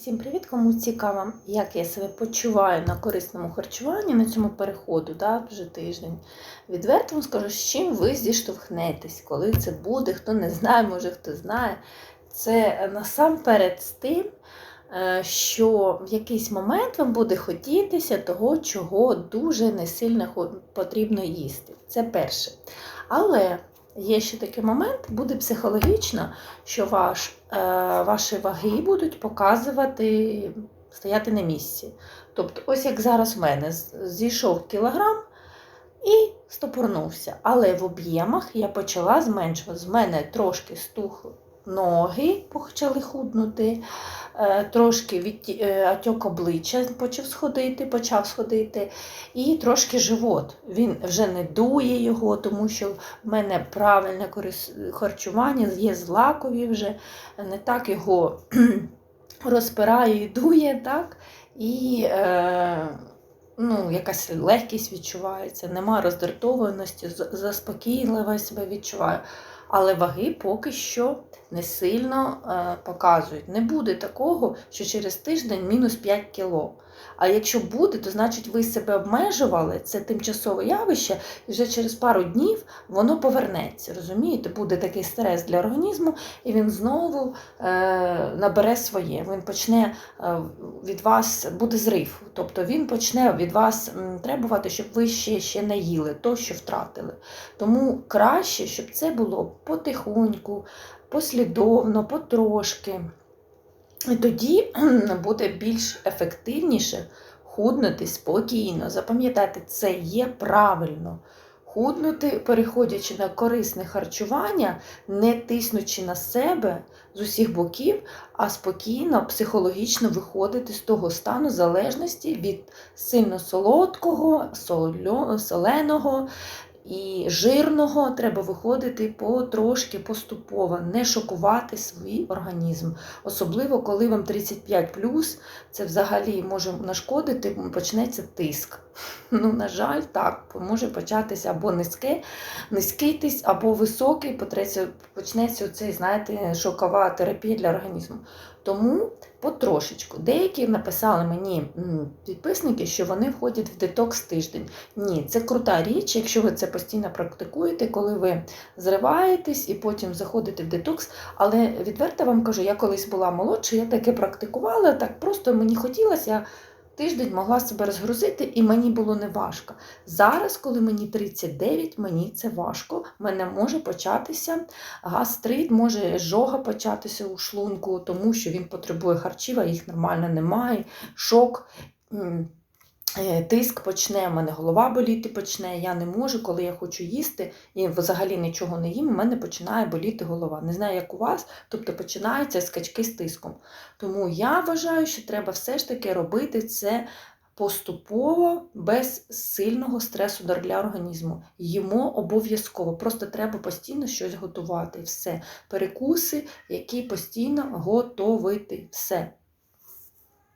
Всім привіт! Кому цікаво, як я себе почуваю на корисному харчуванні на цьому переходу, да, вже тиждень. Відверто вам скажу, з чим ви зіштовхнетесь, коли це буде, хто не знає, може хто знає. Це насамперед з тим, е, що в якийсь момент вам буде хотітися того, чого дуже не сильно потрібно їсти. Це перше. Але є ще такий момент, буде психологічно, що ваш, е, ваші ваги будуть показувати, стояти на місці. Тобто, ось як зараз в мене зійшов кілограм і стопорнувся. Але в об'ємах я почала зменшувати. З мене трошки стухли ноги, почали худнути, е, трошки від, е, обличчя почав сходити, почав сходити, і трошки живот. Він вже не дує його, тому що в мене правильне харчування, є злакові вже, не так його розпирає і дує, так? І е, ну, якась легкість відчувається, нема роздратованості, з- заспокійливо себе відчуваю. Але ваги поки що не сильно е, показують. Не буде такого, що через тиждень мінус 5 кіло. А якщо буде, то значить ви себе обмежували, це тимчасове явище, і вже через пару днів воно повернеться. Розумієте, буде такий стрес для організму, і він знову е, набере своє. Він почне е, від вас буде зрив. Тобто він почне від вас требувати, щоб ви ще, ще не їли то, що втратили. Тому краще, щоб це було потихоньку, послідовно, потрошки. І тоді буде більш ефективніше худнути спокійно. Запам'ятайте, це є правильно. Худнути, переходячи на корисне харчування, не тиснучи на себе з усіх боків, а спокійно, психологічно виходити з того стану залежності від сильно солодкого, соленого і жирного. Треба виходити потрошки, поступово, не шокувати свій організм. Особливо, коли вам 35 це взагалі може нашкодити, почнеться тиск. Ну, на жаль, так, може початися або низьке, низький тиск, або високий, потреться- почнеться оцей, знаєте, шокова терапія для організму. Тому потрошечку. Деякі написали мені підписники, що вони входять в детокс тиждень. Ні, це крута річ, якщо ви це постійно практикуєте, коли ви зриваєтесь і потім заходите в детокс. Але відверто вам кажу, я колись була молодша, я таке практикувала, так просто мені хотілося. Тиждень могла себе розгрузити, і мені було не важко. Зараз, коли мені 39, мені це важко. У мене може початися гастрит, може жога початися у шлунку, тому що він потребує харчів, а їх нормально немає. Шок. Е, Тиск почне, в мене голова боліти почне, я не можу, коли я хочу їсти і взагалі нічого не їм, у мене починає боліти голова. Не знаю, як у вас, тобто починаються скачки з тиском. Тому я вважаю, що треба все ж таки робити це поступово, без сильного стресу для організму. Їмо обов'язково, просто треба постійно щось готувати. Все. Перекуси, які постійно готовити. Все.